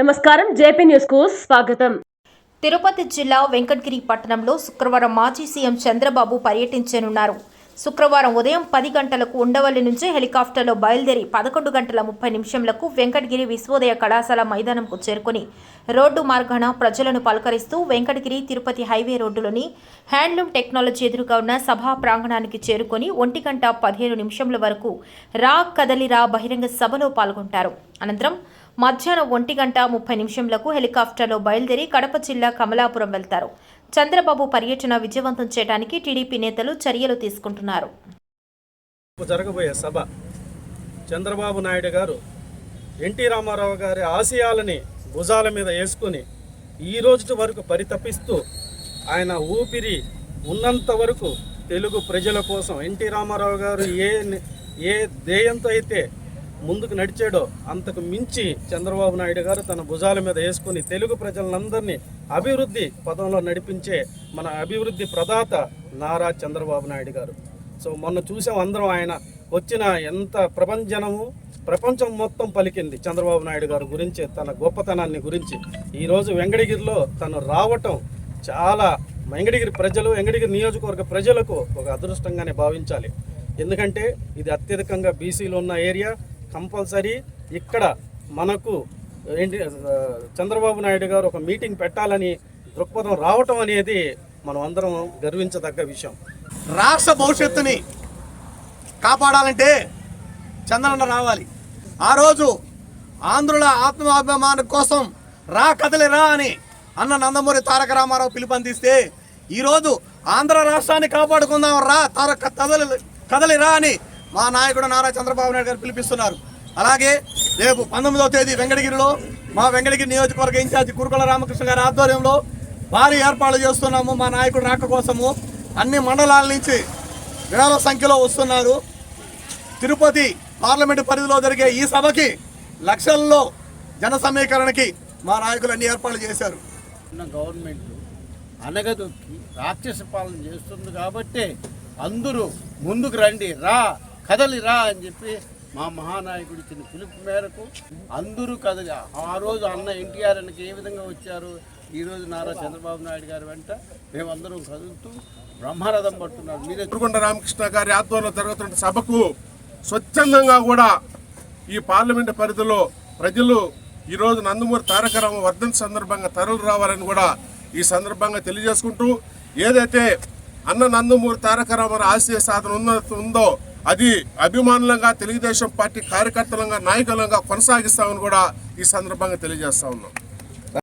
నమస్కారం జేపీ న్యూస్కు స్వాగతం. తిరుపతి జిల్లా వెంకటగిరి పట్టణంలో శుక్రవారం మాజీ సీఎం చంద్రబాబు పర్యటించనున్నారు. శుక్రవారం ఉదయం పది గంటలకు ఉండవల్లి నుంచి హెలికాప్టర్లో బయలుదేరి పదకొండు గంటల ముప్పై నిమిషంలకు వెంకటగిరి విశ్వోదయ కళాశాల మైదానంకు చేరుకుని రోడ్డు మార్గాన ప్రజలను పలకరిస్తూ వెంకటగిరి తిరుపతి హైవే రోడ్డులోని హ్యాండ్లూమ్ టెక్నాలజీ ఎదురుగా ఉన్న సభా ప్రాంగణానికి చేరుకొని ఒంటి గంట పదిహేను నిమిషంల వరకు రా కదలిరా బహిరంగ సభలో పాల్గొంటారు. అనంతరం మధ్యాహ్నం ఒంటి గంట ముప్పై నిమిషంలకు హెలికాప్టర్లో బయలుదేరి కడప జిల్లా కమలాపురం వెళ్తారు. చంద్రబాబు పర్యటన విజయవంతం చేయడానికి టీడీపీ నేతలు చర్యలు తీసుకుంటున్నారు. జరగబోయే సభ చంద్రబాబు నాయుడు గారు ఎన్టీ రామారావు గారి ఆశయాలని భుజాల మీద వేసుకొని ఈ రోజు వరకు పరితపిస్తూ ఆయన ఊపిరి ఉన్నంత వరకు తెలుగు ప్రజల కోసం ఎన్టీ రామారావు గారు ఏ ఏ ధ్యేయంతో అయితే ముందుకు నడిచాడో అంతకు మించి చంద్రబాబు నాయుడు గారు తన భుజాల మీద వేసుకుని తెలుగు ప్రజలందరినీ అభివృద్ధి పదంలో నడిపించే మన అభివృద్ధి ప్రదాత నారా చంద్రబాబు నాయుడు గారు. సో మొన్న చూసాం అందరం ఆయన వచ్చిన ఎంత ప్రపంచనము ప్రపంచం మొత్తం పలికింది చంద్రబాబు నాయుడు గారి గురించి తన గొప్పతనాన్ని గురించి. ఈరోజు వెంకటగిరిలో తను రావటం చాలా వెంకటగిరి ప్రజలు వెంకటగిరి నియోజకవర్గ ప్రజలకు ఒక అదృష్టంగానే భావించాలి. ఎందుకంటే ఇది అత్యధికంగా బీసీలో ఉన్న ఏరియా కంపల్సరీ ఇక్కడ మనకు ఏంటి చంద్రబాబు నాయుడు గారు ఒక మీటింగ్ పెట్టాలని దృక్పథం రావటం అనేది మనం అందరం గర్వించదగ్గ విషయం. రాష్ట్ర భవిష్యత్తుని కాపాడాలంటే చంద్రన్న రావాలి. ఆ రోజు ఆంధ్రుల ఆత్మాభిమానం కోసం రా కదలిరా అని అన్న నందమూరి తారక రామారావు పిలుపందిస్తే ఈరోజు ఆంధ్ర రాష్ట్రాన్ని కాపాడుకుందాం రా తారక కదలి కదలిరా అని మా నాయకుడు నారా చంద్రబాబు నాయుడు గారు పిలిపిస్తున్నారు. అలాగే రేపు పంతొమ్మిదవ తేదీ వెంకటగిరిలో మా వెంకటగిరి నియోజకవర్గ ఇన్ఛార్జి కురుకుల రామకృష్ణ గారి ఆధ్వర్యంలో భారీ ఏర్పాట్లు చేస్తున్నాము మా నాయకుడు రాక కోసము. అన్ని మండలాల నుంచి వేల సంఖ్యలో వస్తున్నారు. తిరుపతి పార్లమెంటు పరిధిలో జరిగే ఈ సభకి లక్షల్లో జన సమీకరణకి మా నాయకులు అన్ని ఏర్పాట్లు చేశారు. గవర్నమెంట్ అనగదొక్కి రాక్షస పాలన చేస్తుంది కాబట్టి అందరూ ముందుకు రండి రా. కదలిరా అని చెప్పి మా మహానాయకుడు ఇచ్చిన పిలుపు మేరకు అందరూ కదలి ఆ రోజు అన్న ఎన్టీఆర్ అన్నకి ఏ విధంగా వచ్చారు? ఈ రోజు నారా చంద్రబాబు నాయుడు గారి వెంట మేమందరం కదులుతూ బ్రహ్మరథం పట్టున్నారు. మీరు ఎదురుకొండ రామకృష్ణ గారి ఆధ్వర్యంలో జరుగుతున్న సభకు స్వచ్ఛందంగా కూడా ఈ పార్లమెంట్ పరిధిలో ప్రజలు ఈరోజు నందమూరి తారక రామ వర్ధన్ సందర్భంగా తరలి రావాలని కూడా ఈ సందర్భంగా తెలియజేసుకుంటూ ఏదైతే అన్న నందమూరి తారక రామారావు ఆశయ సాధన ఉందో అది అభిమానులంగా తెలుగుదేశం పార్టీ కార్యకర్తలంగా నాయకులంగా కొనసాగిస్తామని కూడా ఈ సందర్భంగా తెలియజేస్తా ఉన్నాం.